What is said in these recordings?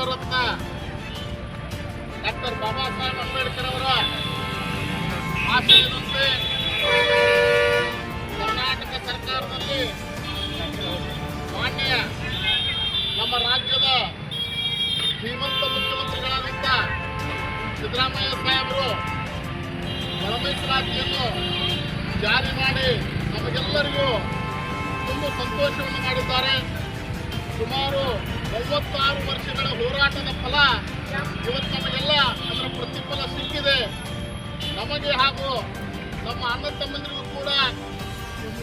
ವಿಶ್ವರತ್ನ doctor Baba Saheb Ambedkar ಅವರ ಆಶಯದಂತೆ ಕರ್ನಾಟಕ ಸರ್ಕಾರದಲ್ಲಿ ಮಾನ್ಯ ನಮ್ಮ ರಾಜ್ಯದ ಶ್ರೀಮಂತ ಮುಖ್ಯಮಂತ್ರಿಗಳಾದಂಥ ಸಿದ್ದರಾಮಯ್ಯ ಸಾಹೇಬರು ಪರಮೇಶ್ವರಾತಿಯನ್ನು ಜಾರಿ ಮಾಡಿ ನಮಗೆಲ್ಲರಿಗೂ ತುಂಬ ಸಂತೋಷವನ್ನು ಮಾಡಿದ್ದಾರೆ. ಸುಮಾರು ಮೂವತ್ತಾರು ವರ್ಷಗಳ ಇವತ್ತು ನಮಗೆಲ್ಲ ಅದರ ಪ್ರತಿಫಲ ಸಿಕ್ಕಿದೆ. ನಮಗೆ ಹಾಗೂ ನಮ್ಮ ಅಣ್ಣ ತಮ್ಮಂದಿರಿಗೂ ಕೂಡ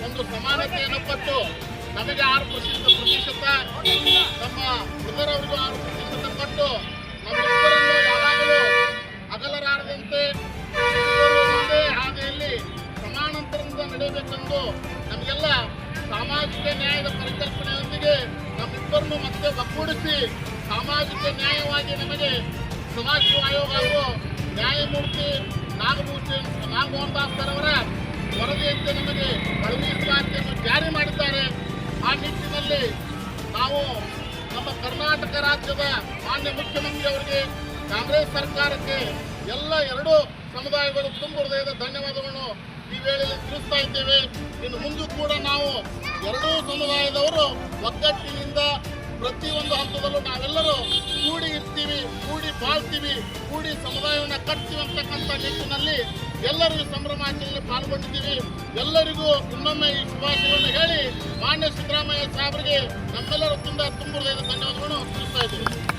ಒಂದು ಸಮಾನತೆಯನ್ನು ಕೊಟ್ಟು ನಮಗೆ ಆರು ಪ್ರತಿಶತ ಪ್ರತಿಶತ, ನಮ್ಮ ಹೃದಯವರಿಗೂ ಆರು ಪ್ರತಿಶತ ಯಾವಾಗಲೂ ಅಗಲರಾರದಂತೆ ಒಂದೇ ಹಾದಿಯಲ್ಲಿ ಸಮಾನಾಂತರದಿಂದ ನಡೆಯಬೇಕೆಂದು ನಮಗೆಲ್ಲ ಸಾಮಾಜಿಕ ನ್ಯಾಯದ ಪರಿಕಲ್ಪನೆಯೊಂದಿಗೆ ನಮ್ಮಿಬ್ಬರನ್ನು ಮತ್ತೆ ಒಗ್ಗೂಡಿಸಿ ಸಾಮಾಜಿಕ ನ್ಯಾಯವಾಗಿ ನಮಗೆ ಸದಾಶಿವ ಆಯೋಗ ಹಾಗೂ ನ್ಯಾಯಮೂರ್ತಿ ನಾಗಮೂರ್ತಿ ನಾಗಮೋಹನ್ ದಾಸ್ ಸರ್ ಅವರ ವರದಿಯಂತೆ ನಮಗೆ ಕಳುಹಿಸಲಾತಿಯನ್ನು ಜಾರಿ ಮಾಡಿದ್ದಾರೆ. ಆ ನಿಟ್ಟಿನಲ್ಲಿ ನಾವು ನಮ್ಮ ಕರ್ನಾಟಕ ರಾಜ್ಯದ ಮಾನ್ಯ ಮುಖ್ಯಮಂತ್ರಿ ಅವರಿಗೆ ಕಾಂಗ್ರೆಸ್ ಸರ್ಕಾರಕ್ಕೆ ಎಲ್ಲ ಎರಡೂ ಸಮುದಾಯಗಳು ತುಂಬ ಹೃದಯದ ಧನ್ಯವಾದಗಳನ್ನು ಈ ವೇಳೆಯಲ್ಲಿ ತಿಳಿಸ್ತಾ ಇದ್ದೇವೆ. ಇನ್ನು ಮುಂದೂ ಕೂಡ ನಾವು ಎರಡೂ ಸಮುದಾಯದವರು ಒಗ್ಗಟ್ಟಿನಿಂದ ಪ್ರತಿಯೊಂದು ಹಂತದಲ್ಲೂ ನಾವೆಲ್ಲರೂ ಕೂಡಿ ಕೂಡಿ ಬಾಳ್ತೀವಿ, ಕೂಡಿ ಸಮುದಾಯವನ್ನು ಕಟ್ತೀವಿ ಅಂತಕ್ಕಂಥ ನಿಟ್ಟಿನಲ್ಲಿ ಎಲ್ಲರೂ ಸಂಭ್ರಮಾಚರಣೆ ಪಾಲ್ಗೊಂಡಿದ್ದೀವಿ. ಎಲ್ಲರಿಗೂ ಇನ್ನೊಮ್ಮೆ ಈ ಶುಭಾಶಯಗಳನ್ನು ಹೇಳಿ ಮಾನ್ಯ ಸಿದ್ದರಾಮಯ್ಯ ಸಾಹೇಬರಿಗೆ ನಮ್ಮೆಲ್ಲರ ತುಂಬ ತುಂಬ ಧನ್ಯವಾದಗಳು ತಿಳಿಸ್ತಾ ಇದ್ದೀವಿ